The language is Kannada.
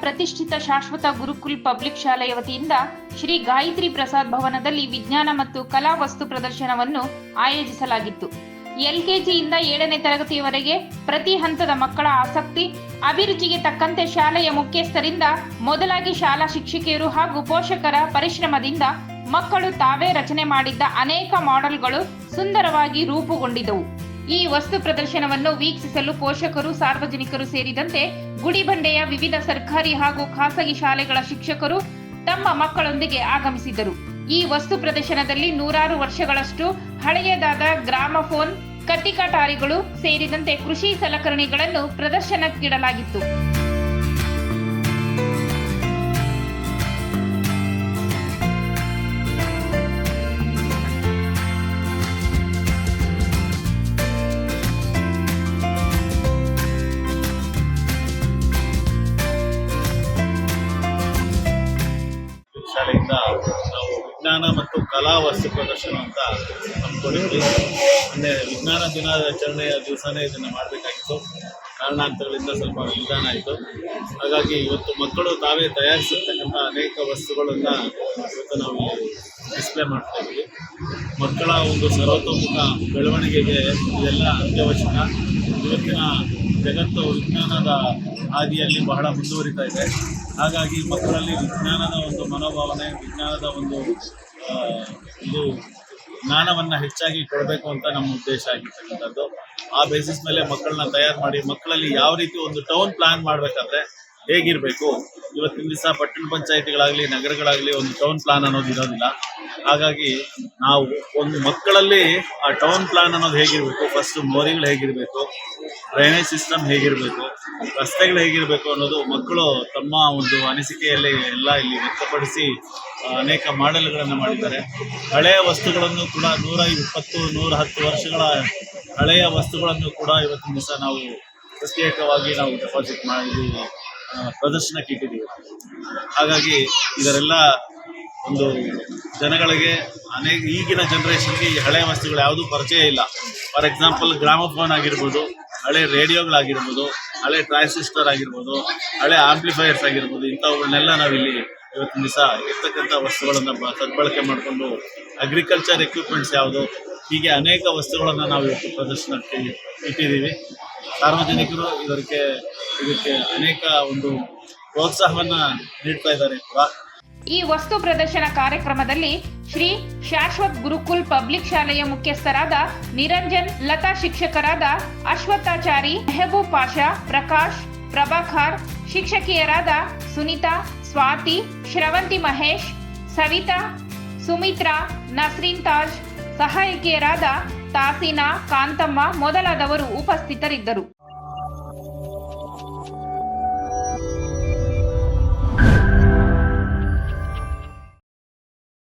ಪ್ರತಿಷ್ಠಿತ ಶಾಶ್ವತ ಗುರುಕುಲ್ ಪಬ್ಲಿಕ್ ಶಾಲೆಯ ವತಿಯಿಂದ ಶ್ರೀ ಗಾಯತ್ರಿ ಪ್ರಸಾದ್ ಭವನದಲ್ಲಿ ವಿಜ್ಞಾನ ಮತ್ತು ಕಲಾ ವಸ್ತು ಪ್ರದರ್ಶನವನ್ನು ಆಯೋಜಿಸಲಾಗಿತ್ತು. ಎಲ್ಕೆಜಿಯಿಂದ ಏಳನೇ ತರಗತಿಯವರೆಗೆ ಪ್ರತಿ ಹಂತದ ಮಕ್ಕಳ ಆಸಕ್ತಿ, ಅಭಿರುಚಿಗೆ ತಕ್ಕಂತೆ ಶಾಲೆಯ ಮುಖ್ಯಸ್ಥರಿಂದ ಮೊದಲಾಗಿ ಶಾಲಾ ಶಿಕ್ಷಕಿಯರು ಹಾಗೂ ಪೋಷಕರ ಪರಿಶ್ರಮದಿಂದ ಮಕ್ಕಳು ತಾವೇ ರಚನೆ ಮಾಡಿದ್ದ ಅನೇಕ ಮಾಡೆಲ್ಗಳು ಸುಂದರವಾಗಿ ರೂಪುಗೊಂಡಿದ್ದವು. ಈ ವಸ್ತು ಪ್ರದರ್ಶನವನ್ನು ವೀಕ್ಷಿಸಲು ಪೋಷಕರು, ಸಾರ್ವಜನಿಕರು ಸೇರಿದಂತೆ ಗುಡಿಬಂಡೆಯ ವಿವಿಧ ಸರ್ಕಾರಿ ಹಾಗೂ ಖಾಸಗಿ ಶಾಲೆಗಳ ಶಿಕ್ಷಕರು ತಮ್ಮ ಮಕ್ಕಳೊಂದಿಗೆ ಆಗಮಿಸಿದರು ಈ ವಸ್ತು ಪ್ರದರ್ಶನದಲ್ಲಿ ನೂರಾರು ವರ್ಷಗಳಷ್ಟು ಹಳೆಯದಾದ ಗ್ರಾಮಫೋನ್ ಕತ್ತಿಕಟಾರಿಗಳು ಸೇರಿದಂತೆ ಕೃಷಿ ಸಲಕರಣೆಗಳನ್ನು ಪ್ರದರ್ಶನಕ್ಕಿಡಲಾಗಿತ್ತು. ಶಾಲೆಯಿಂದ ನಾವು ವಿಜ್ಞಾನ ಮತ್ತು ಕಲಾ ವಸ್ತು ಪ್ರದರ್ಶನ ಅಂತ ಅಂದ್ಕೊಂಡಿದ್ವಿ ಮೊನ್ನೆ ವಿಜ್ಞಾನ ದಿನಾಚರಣೆಯ ದಿವಸನೇ ಇದನ್ನು ಮಾಡಬೇಕಾಗಿತ್ತು. ಕಾರಣಾಂತರಗಳಿಂದ ಸ್ವಲ್ಪ ನಿಧಾನ ಆಯಿತು. ಹಾಗಾಗಿ ಇವತ್ತು ಮಕ್ಕಳು ತಾವೇ ತಯಾರಿಸಿರ್ತಕ್ಕಂಥ ಅನೇಕ ವಸ್ತುಗಳನ್ನು ಇವತ್ತು ನಾವು ಡಿಸ್ಪ್ಲೇ ಮಾಡ್ತಾ ಮಕ್ಕಳ ಒಂದು ಸರ್ವತೋಮುಖ ಬೆಳವಣಿಗೆಗೆ ಇದೆಲ್ಲ ಅತ್ಯವಶ್ಯಕ ಇವತ್ತಿನ ಜಗತ್ತು ವಿಜ್ಞಾನದ ಹಾದಿಯಲ್ಲಿ ಬಹಳ ಮುಂದುವರಿತಾ ಇದೆ. ಹಾಗಾಗಿ ಮಕ್ಕಳಲ್ಲಿ ವಿಜ್ಞಾನದ ಒಂದು ಮನೋಭಾವನೆ, ವಿಜ್ಞಾನದ ಒಂದು ಒಂದು ಜ್ಞಾನವನ್ನು ಹೆಚ್ಚಾಗಿ ಕೊಡಬೇಕು ಅಂತ ನಮ್ಮ ಉದ್ದೇಶ ಆಗಿರ್ತಕ್ಕಂಥದ್ದು. ಆ ಬೇಸಿಸ್ ಮೇಲೆ ಮಕ್ಕಳನ್ನ ತಯಾರು ಮಾಡಿ, ಮಕ್ಕಳಲ್ಲಿ ಯಾವ ರೀತಿ ಒಂದು ಟೌನ್ ಪ್ಲಾನ್ ಮಾಡಬೇಕಾದ್ರೆ ಹೇಗಿರಬೇಕು? ಇವತ್ತಿನ ದಿವಸ ಪಟ್ಟಣ ಪಂಚಾಯತಿಗಳಾಗಲಿ, ನಗರಗಳಾಗಲಿ ಒಂದು ಟೌನ್ ಪ್ಲಾನ್ ಅನ್ನೋದು ಇರೋದಿಲ್ಲ. ಹಾಗಾಗಿ ನಾವು ಒಂದು ಮಕ್ಕಳಲ್ಲಿ ಆ ಟೌನ್ ಪ್ಲಾನ್ ಅನ್ನೋದು ಹೇಗಿರಬೇಕು? ಫಸ್ಟ್ ಮೋರಿಗಳು ಹೇಗಿರಬೇಕು? ಡ್ರೈನೇಜ್ ಸಿಸ್ಟಮ್ ಹೇಗಿರಬೇಕು? ರಸ್ತೆಗಳು ಹೇಗಿರಬೇಕು ಅನ್ನೋದು ಮಕ್ಕಳು ತಮ್ಮ ಒಂದು ಅನಿಸಿಕೆಯಲ್ಲಿ ಎಲ್ಲ ಇಲ್ಲಿ ವ್ಯಕ್ತಪಡಿಸಿ ಅನೇಕ ಮಾಡೆಲ್ಗಳನ್ನು ಮಾಡಿದ್ದಾರೆ. ಹಳೆಯ ವಸ್ತುಗಳನ್ನು ಕೂಡ ನೂರ ಇಪ್ಪತ್ತು, ನೂರ ಹತ್ತು ವರ್ಷಗಳ ಹಳೆಯ ವಸ್ತುಗಳನ್ನು ಕೂಡ ಇವತ್ತಿನ ದಿವಸ ನಾವು ಪ್ರತ್ಯೇಕವಾಗಿ ನಾವು ಡೆಪಾಸಿಟ್ ಮಾಡಿ ಪ್ರದರ್ಶನಕ್ಕೆ ಇಟ್ಟಿದ್ದೀವಿ. ಹಾಗಾಗಿ ಇದರೆಲ್ಲ ಒಂದು ಜನಗಳಿಗೆ, ಅನೇಕ ಈಗಿನ ಜನ್ರೇಷನ್ಗೆ ಈ ಹಳೆಯ ವಸ್ತುಗಳು ಯಾವುದೂ ಪರಿಚಯ ಇಲ್ಲ. ಫಾರ್ ಎಕ್ಸಾಂಪಲ್ ಗ್ರಾಮಫೋನ್ ಆಗಿರ್ಬೋದು, ಹಳೆ ರೇಡಿಯೋಗಳಾಗಿರ್ಬೋದು ಹಳೆ ಟ್ರಾನ್ಸಿಸ್ಟರ್ ಆಗಿರ್ಬೋದು, ಹಳೆ ಆಂಪ್ಲಿಫೈಯರ್ಸ್ ಆಗಿರ್ಬೋದು ಇಂಥವುಗಳನ್ನೆಲ್ಲ ನಾವಿಲ್ಲಿ ಇವತ್ತಿನ ದಿವಸ ಇರ್ತಕ್ಕಂಥ ವಸ್ತುಗಳನ್ನು ಸದ್ಬಳಕೆ ಮಾಡಿಕೊಂಡು ಅಗ್ರಿಕಲ್ಚರ್ ಎಕ್ವಿಪ್ಮೆಂಟ್ಸ್ ಯಾವುದು, ಹೀಗೆ ಅನೇಕ ವಸ್ತುಗಳನ್ನು ನಾವು ಇವತ್ತು ಪ್ರದರ್ಶನಕ್ಕೆ ಇಟ್ಟಿದ್ದೀವಿ. ಸಾರ್ವಜನಿಕರು ಇದಕ್ಕೆ ಇದಕ್ಕೆ ಅನೇಕ ಒಂದು ಪ್ರೋತ್ಸಾಹವನ್ನು ನೀಡ್ತಾ ಇದ್ದಾರೆ. ಕೂಡ ಈ ವಸ್ತು ಪ್ರದರ್ಶನ ಕಾರ್ಯಕ್ರಮದಲ್ಲಿ ಶ್ರೀ ಶಾಶ್ವತ್ ಗುರುಕುಲ್ ಪಬ್ಲಿಕ್ ಶಾಲೆಯ ಮುಖ್ಯಸ್ಥರಾದ ನಿರಂಜನ್ ಲತಾ ಶಿಕ್ಷಕರಾದ ಅಶ್ವತ್ಥಾಚಾರಿ ಮೆಹಬೂಬ್ ಪಾಷಾ, ಪ್ರಕಾಶ್, ಪ್ರಭಾಕರ್, ಶಿಕ್ಷಕಿಯರಾದ ಸುನೀತಾ, ಸ್ವಾತಿ, ಶ್ರವಂತಿ ಮಹೇಶ್, ಸವಿತಾ, ಸುಮಿತ್ರಾ, ನಸ್ರೀನ್ ತಾಜ್, ಸಹಾಯಕಿಯರಾದ ತಾಸೀನಾ, ಕಾಂತಮ್ಮ ಮೊದಲಾದವರು ಉಪಸ್ಥಿತರಿದ್ದರು.